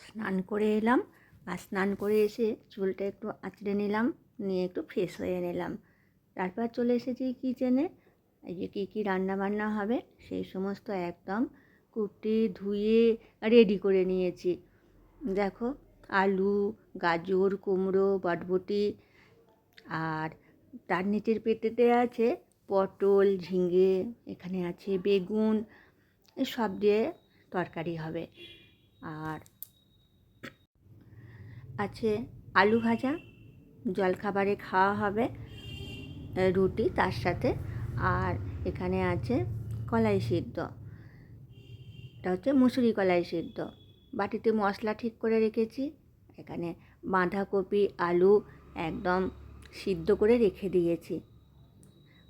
স্নান করে এলাম আর স্নান করে এসে চুলটা একটু আঁচড়ে নিলাম, নিয়ে একটু ফ্রেশ হয়ে নিলাম। তারপর চলে এসেছি কিচেনে এই যে কী কী রান্না বান্না হবে সেই সমস্ত একদম কুটি ধুয়ে রেডি করে নিয়েছি। দেখো, আলু, গাজর, কুমড়ো, বটবটি আর তার নিচের পেটেতে আছে পটল, ঝিঙে, এখানে আছে বেগুন সব দিয়ে তরকারি হবে। আর আছে আলু ভাজা, জলখাবারে খাওয়া হবে রুটি তার সাথে। আর এখানে আছে কলাই সিদ্ধ। এটা হচ্ছে মুসুরি কলাই সিদ্ধ। বাটিতে মশলা ঠিক করে রেখেছি। এখানে বাঁধাকপি, আলু একদম সিদ্ধ করে রেখে দিয়েছি।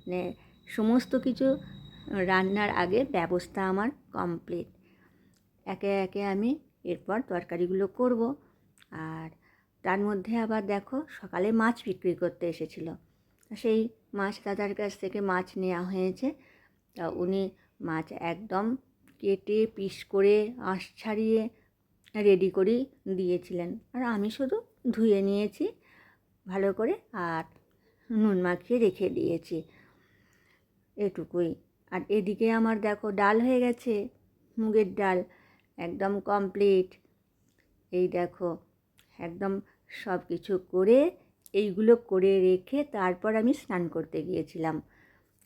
মানে সমস্ত কিছু রান্নার আগে ব্যবস্থা আমার কমপ্লিট একে একে আমি এরপর তরকারিগুলো করব। আর তার মধ্যে আবার দেখো সকালে মাছ বিক্রি করতে এসেছিল। সেই মাছ দাদার কাছ থেকে মাছ নেওয়া হয়েছে। তা উনি মাছ একদম কেটে পিস করে আঁশ ছাড়িয়ে রেডি করেই দিয়েছিলেন। আর আমি শুধু ধুয়ে নিয়েছি, ভালো করে, আর নুন মাখিয়ে রেখে দিয়েছি। এটুকুই। আর এদিকে আমার দেখো ডাল হয়ে গেছে, মুগের ডাল, একদম কমপ্লিট এই দেখো, একদম সব কিছু করে এইগুলো করে রেখে তারপর আমি স্নান করতে গিয়েছিলাম।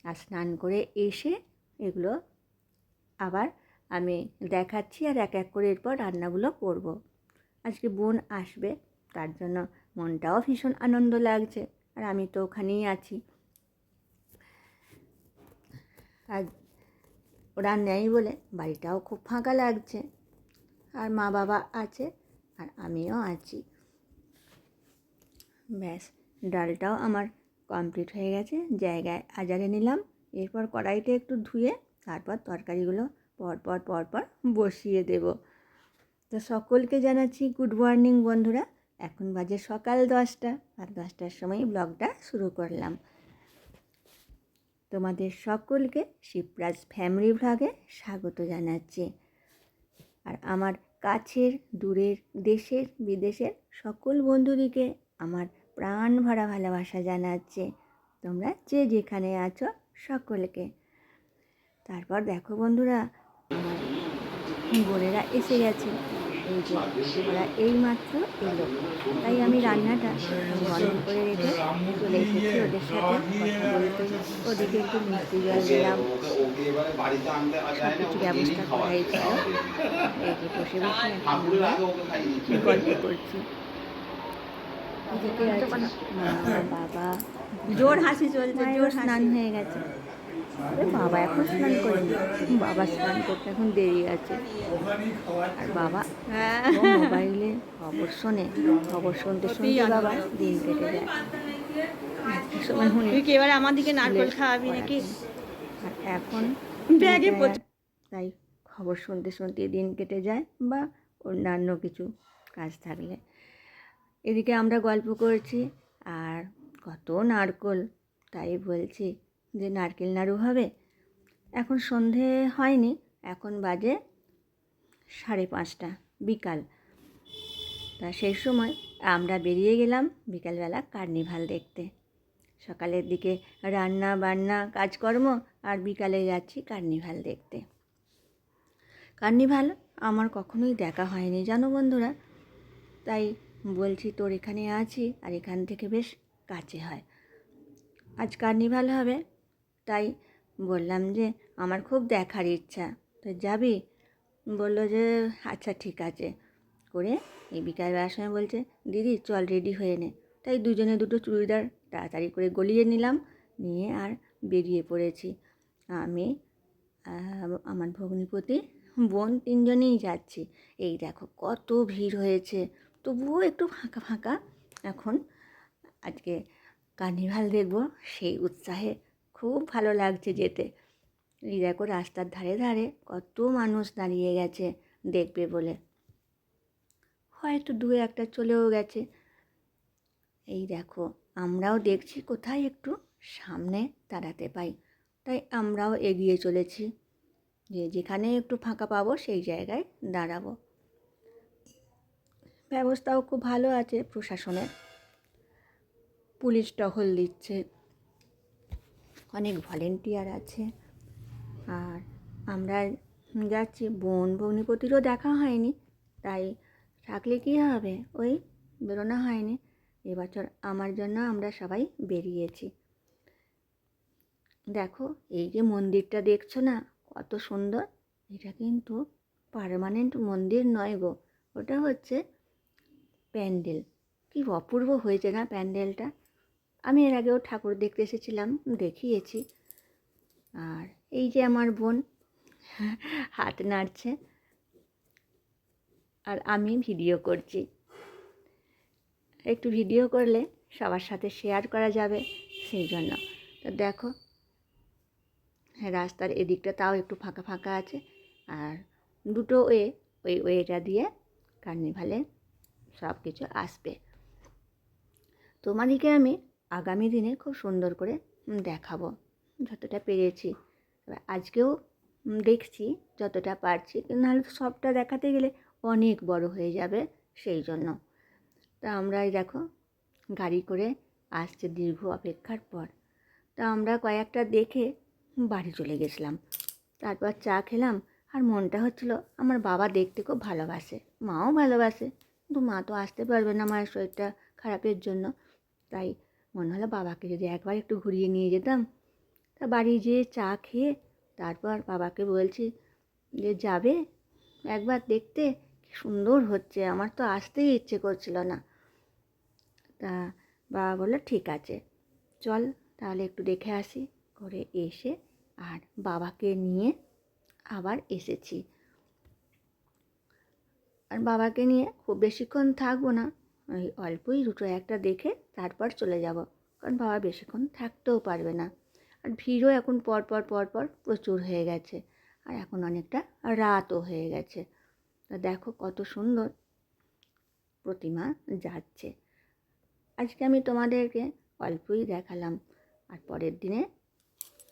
আর স্নান করে এসে এগুলো আবার আমি দেখাচ্ছি আর এক এক করে এরপর রান্নাগুলো করব। আজকে বোন আসবে, তার জন্য মনটাও ভীষণ আনন্দ লাগছে। আর আমি তো ওখানেই আছি। আর ওরা নেই বলে বাড়িটাও খুব ফাঁকা লাগছে। আর মা বাবা আছে আর আমিও আছি। ব্যাস, ডালটাও আমার কমপ্লিট হয়ে গেছে। জায়গায় আজারে নিলাম। এরপর কড়াইতে একটু ধুয়ে তারপর তরকারিগুলো পরপর পরপর বসিয়ে দেব। তো সকলকে জানাচ্ছি গুড মর্নিং বন্ধুরা। এখন বাজে সকাল দশটা। আর দশটার সময় ব্লগটা শুরু করলাম। তোমাদের সকলকে শিবরাজ ফ্যামিলি ভ্লগে স্বাগত জানাচ্ছি। আর আমার কাছের, দূরের, দেশের, বিদেশের সকল বন্ধুদিকে আমার প্রাণ ভরা ভালোবাসা জানাচ্ছে। তোমরা যে যেখানে আছো সকলকে। তারপর দেখো বন্ধুরা, আমার বোনেরা এসে গেছে। এই যে ওরা এইমাত্র এলো। তাই আমি রান্নাটা বন্ধ করে রেখে চলে এসেছি ওদের সাথে কথা বলতে। ওদিকে একটু মিষ্টি জল দিলাম। সব কিছু ব্যবস্থা করাই ছিল এই যে বসে বসে এখন গল্প করছি। বাবা। জোর হাসি চলছে জোর স্নান হয়ে গেছে। বাবা এখন স্নান করেনি। বাবা স্নান করতে এখন দেরি আছে। আর বাবা হ্যাঁ। মোবাইলে খবর শোনে খবর শুনতে শুনতে বাবা দিন কেটে যায়। সময় শুনি তুই কি এবারে আমার দিকে নারকল খাওয়াবি নাকি? আর এখন ব্যাগে তাই খবর শুনতে শুনতে দিন কেটে যায় বা অন্যান্য কিছু কাজ থাকলে। এদিকে আমরা গল্প করছি আর কত নারকল তাই বলছি। যে নারকেল নাড়ু হবে। এখন সন্ধে হয়নি, এখন বাজে সাড়ে পাঁচটা বিকাল। তা সেই সময় আমরা বেরিয়ে গেলাম বিকালবেলা কার্নিভাল দেখতে। সকালের দিকে রান্না বান্না, কাজকর্ম আর বিকালে যাচ্ছি কার্নিভাল দেখতে। কার্নিভাল আমার কখনোই দেখা হয়নি, জানো বন্ধুরা? তাই বলছি তোর এখানে আছি আর এখান থেকে বেশ কাছে হয়। আজ কার্নিভাল হবে তাই বললাম যে, আমার খুব দেখার ইচ্ছা। তো যাবি? বলল যে আচ্ছা ঠিক আছে। করে এই বিকালবেলার সময় বলছে, দিদি, চল রেডি হয়ে নে। তাই দুজনে দুটো চুড়িদার তাড়াতাড়ি করে গলিয়ে নিলাম, নিয়ে আর বেরিয়ে পড়েছি। আমি আমার ভগ্নিপতি, বোন তিনজনেই যাচ্ছি। এই দেখো, কত ভিড় হয়েছে। তবুও একটু ফাঁকা ফাঁকা। এখন আজকে কার্নিভাল দেখব সেই উৎসাহে খুব ভালো লাগছে যেতে। এই দেখো রাস্তার ধারে ধারে কত মানুষ দাঁড়িয়ে গেছে দেখবে বলে। হয়তো দু একটা চলেও গেছে। এই দেখো, আমরাও দেখছি কোথায় একটু সামনে দাঁড়াতে পাই। তাই আমরাও এগিয়ে চলেছি। যে যেখানে একটু ফাঁকা পাবো সেই জায়গায় দাঁড়াবো। ব্যবস্থাও খুব ভালো আছে প্রশাসনের। পুলিশ টহল দিচ্ছে। অনেক ভলেন্টিয়ার আছে। আর আমরা যাচ্ছি, বোন ভগ্নিপতিরও দেখা হয়নি, তাই থাকলে কী হবে? ওই বেরোনো হয়নি। এবছর আমার জন্য আমরা সবাই বেরিয়েছি। দেখো, এই যে মন্দিরটা দেখছ না, কত সুন্দর। এটা কিন্তু পার্মানেন্ট মন্দির নয় গো, ওটা হচ্ছে প্যান্ডেল। কি অপূর্ব হয়েছে না প্যান্ডেলটা। আমি এর আগেও ঠাকুর দেখতে এসেছিলাম, দেখিয়েছি। আর এই যে আমার বোন, হাত নাড়ছে। আর আমি ভিডিও করছি। একটু ভিডিও করলে সবার সাথে শেয়ার করা যাবে সেই জন্য। তো দেখো, রাস্তার এদিকটা তাও একটু ফাঁকা ফাঁকা আছে। আর দুটো ওয়ে, ওই ওয়েটা দিয়ে কার্নিভালে সব কিছু আসবে। তোমাদেরকে আমি আগামী দিনে খুব সুন্দর করে দেখাবো যতটা পেরেছি। তবে আজকেও দেখছি যতটা পারছি, নাহলে সবটা দেখাতে গেলে অনেক বড় হয়ে যাবে সেই জন্য। তা আমরা দেখো গাড়ি করে আসছে দীর্ঘ অপেক্ষার পর। তা আমরা কয়েকটা দেখে বাড়ি চলে গেছিলাম। তারপর চা খেলাম আর মনটা হচ্ছিল আমার বাবা দেখতে খুব ভালোবাসে, মাও ভালোবাসে। কিন্তু মা তো আসতে পারবে না মায়ের শরীরটা খারাপের জন্য। তাই মনে হলো বাবাকে যদি একবার একটু ঘুরিয়ে নিয়ে যেতাম। তা বাড়ি যেয়ে চা খেয়ে তারপর বাবাকে বলছি যে, যাবে? একবার দেখতে। সুন্দর হচ্ছে। আমার তো আসতেই ইচ্ছে করছিল না। তা বাবা বলল, ঠিক আছে। চল তাহলে একটু দেখে আসি। করে এসে আর বাবাকে নিয়ে আবার এসেছি। আর বাবাকে নিয়ে খুব বেশিক্ষণ থাকব না। ওই অল্পই দুটো একটা দেখে তারপর চলে যাব। কারণ বাবা বেশিক্ষণ থাকতেও পারবে না। আর ভিড়ও এখন পর পর পর পর প্রচুর হয়ে গেছে। আর এখন অনেকটা রাতও হয়ে গেছে। তা দেখো কত সুন্দর প্রতিমা যাচ্ছে। আজকে আমি তোমাদেরকে অল্পই দেখালাম। আর পরের দিনে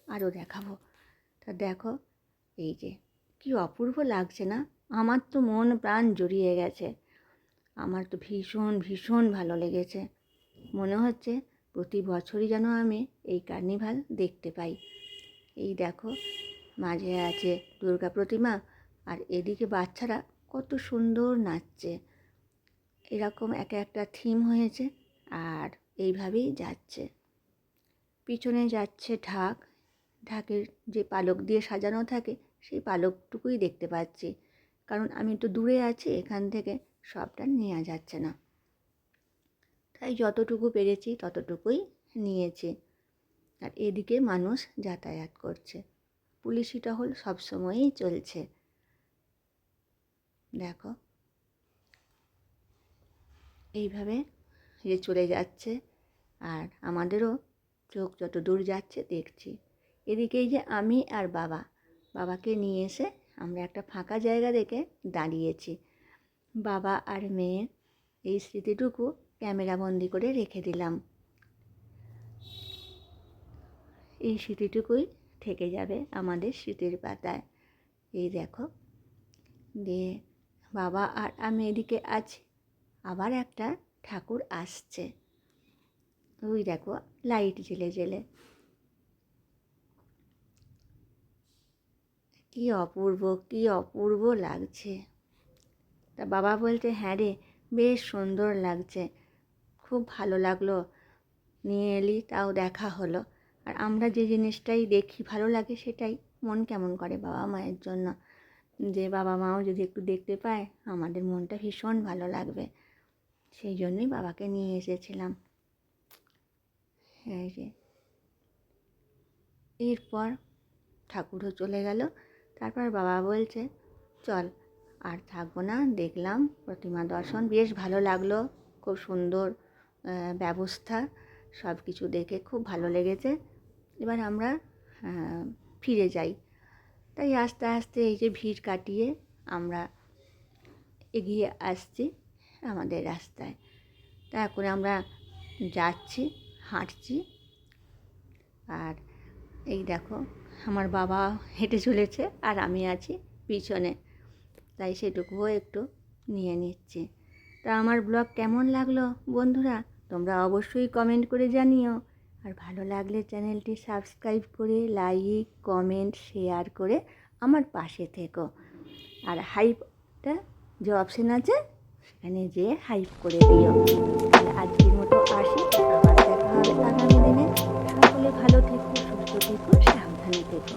আরও দেখাবো। তা দেখো, এই যে কি অপূর্ব লাগছে না? আমার তো মন প্রাণ জড়িয়ে গেছে। আমার তো ভীষণ ভীষণ ভালো লেগেছে। মনে হচ্ছে প্রতি বছরই যেন আমি এই কার্নিভাল দেখতে পাই। এই দেখো, মাঝে আছে দুর্গা প্রতিমা আর এদিকে বাচ্চারা কত সুন্দর নাচছে। এরকম এক একটা থিম হয়েছে আর এইভাবেই যাচ্ছে। পিছনে যাচ্ছে ঢাক। ঢাকের যে পালক দিয়ে সাজানো থাকে, সেই পালকটুকুই দেখতে পাচ্ছি। কারণ আমি তো দূরে আছি, এখান থেকে সবটা নেওয়া যাচ্ছে না। তাই যতটুকু পেরেছি ততটুকুই নিয়েছি। আর এদিকে মানুষ যাতায়াত করছে। পুলিশি টহল সবসময়ই চলছে। দেখো। এইভাবে যে চলে যাচ্ছে আর আমাদেরও চোখ যত দূর যাচ্ছে দেখছি। এদিকেই যে আমি আর বাবা, বাবাকে নিয়ে এসে আমরা একটা ফাঁকা জায়গা দেখে দাঁড়িয়েছি। বাবা আর মেয়ে এই স্মৃতিটুকু ক্যামেরাবন্দি করে রেখে দিলাম। এই স্মৃতিটুকুই থেকে যাবে আমাদের স্মৃতির পাতায়। এই দেখো দিয়ে বাবা আর আমি এদিকে আছি আবার একটা ঠাকুর আসছে। ওই দেখো, লাইট জেলে জেলে কি অপূর্ব কি অপূর্ব লাগছে। তা বাবা বলছে হ্যাঁ রে, বেশ সুন্দর লাগছে। খুব ভালো লাগল। নিয়ে এলি, তাও দেখা হলো। আর আমরা যে জিনিসটাই দেখি, ভালো লাগে সেটাই। মন কেমন করে বাবা মায়ের জন্য। যে বাবা মাও যদি একটু দেখতে পায়, আমাদের মনটা ভীষণ ভালো লাগবে। সেই জন্যই বাবাকে নিয়ে এসেছিলাম। এই যে। এরপর ঠাকুরও চলে গেল। তারপর বাবা বলছে, চল আর থাকব না, দেখলাম প্রতিমা দর্শন, বেশ ভালো লাগল, খুব সুন্দর ব্যবস্থা সব কিছু দেখে খুব ভালো লেগেছে। এবার আমরা ফিরে যাই। তাই আস্তে আস্তে এই যে ভিড় কাটিয়ে আমরা এগিয়ে আসছি আমাদের রাস্তায়। তা এখন আমরা যাচ্ছি, হাঁটছি। আর এই দেখো, আমার বাবা হেঁটে চলেছে আর আমি আছি পিছনে। তাই সেটুকুও একটু নিয়ে নিচ্ছি। তা আমার ব্লগ কেমন লাগল? বন্ধুরা, তোমরা অবশ্যই কমেন্ট করে জানিও। আর ভালো লাগলে চ্যানেলটি সাবস্ক্রাইব করে লাইক, কমেন্ট, শেয়ার করে আমার পাশে থেকো। আর হাইপটা যে অপশন আছে, সেখানে যেয়ে হাইপ করে দিও। আজকের মতো আসি, আবার দেখা হবে আগামী দিনে। সকলে ভালো থেকো, সুস্থ থেকো, সাবধানে থেকো।